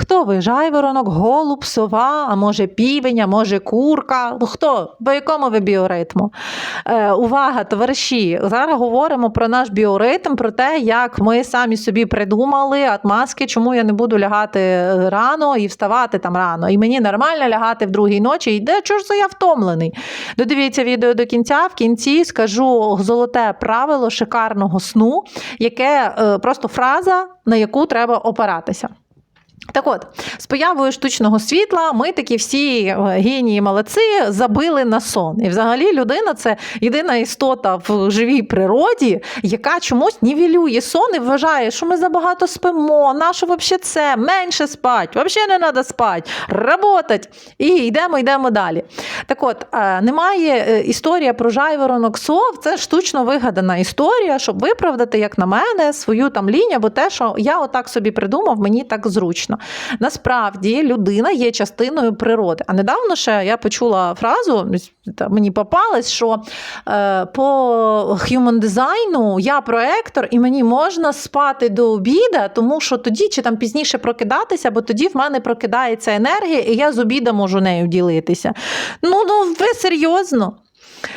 Хто ви? Жайворонок, голуб, сова, а може півень, а може курка? Ну, Хто? По якому ви біоритму? Е, увага, товариші! Зараз говоримо про наш біоритм, про те, як ми самі собі придумали атмаски, чому я не буду лягати рано і вставати там рано. І мені нормально лягати в другій ночі. І де чого ж я втомлений? Додивіться відео до кінця. В кінці скажу золоте правило шикарного сну, яке е, просто фраза, на яку треба опиратися. Так от, з появою штучного світла ми такі всі е, генії молодці забили на сон. І взагалі людина це єдина істота в живій природі, яка чомусь нівелює сон і вважає, що ми забагато спимо, нащо взагалі це, менше спать, взагалі не треба спати, работать. І йдемо, йдемо далі. Так от, е, немає е, історія про жайворонок сов, це штучно вигадана історія, щоб виправдати, як на мене, свою там лінію, або те, що я отак собі придумав, мені так зручно. Насправді людина є частиною природи. А недавно ще я почула фразу, мені попалась, що е, по human дизайну я проектор, і мені можна спати до обіда, тому що тоді чи там пізніше прокидатися, бо тоді в мене прокидається енергія, і я з обіда можу нею ділитися. Ну, ну ви серйозно?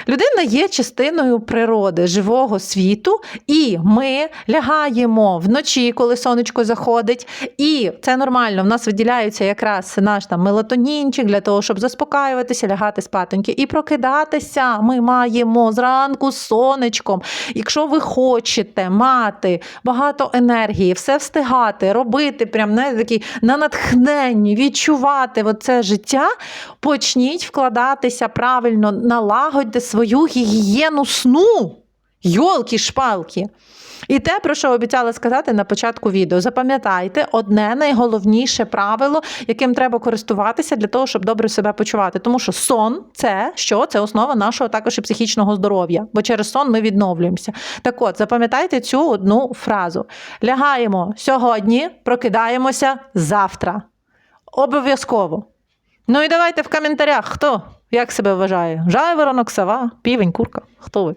Людина є частиною природи, живого світу, і ми лягаємо вночі, коли сонечко заходить. І це нормально. В нас виділяється якраз наш там мелатонінчик для того, щоб заспокаюватися, лягати спатоньки. І прокидатися ми маємо зранку з сонечком. Якщо ви хочете мати багато енергії, все встигати, робити прям не такі на натхненні, відчувати це життя, почніть вкладатися правильно, налагодьте свою гігієну сну. Йолки-шпалки. І те, про що обіцяла сказати на початку відео. Запам'ятайте одне найголовніше правило, яким треба користуватися для того, щоб добре себе почувати. Тому що сон це що? Це основа нашого також і психічного здоров'я, бо через сон ми відновлюємося. Так от, запам'ятайте цю одну фразу: лягаємо сьогодні, прокидаємося завтра. Обов'язково. Ну і давайте в коментарях, хто як себе вважає? Жайворонок, сова, півень, курка. Хто ви?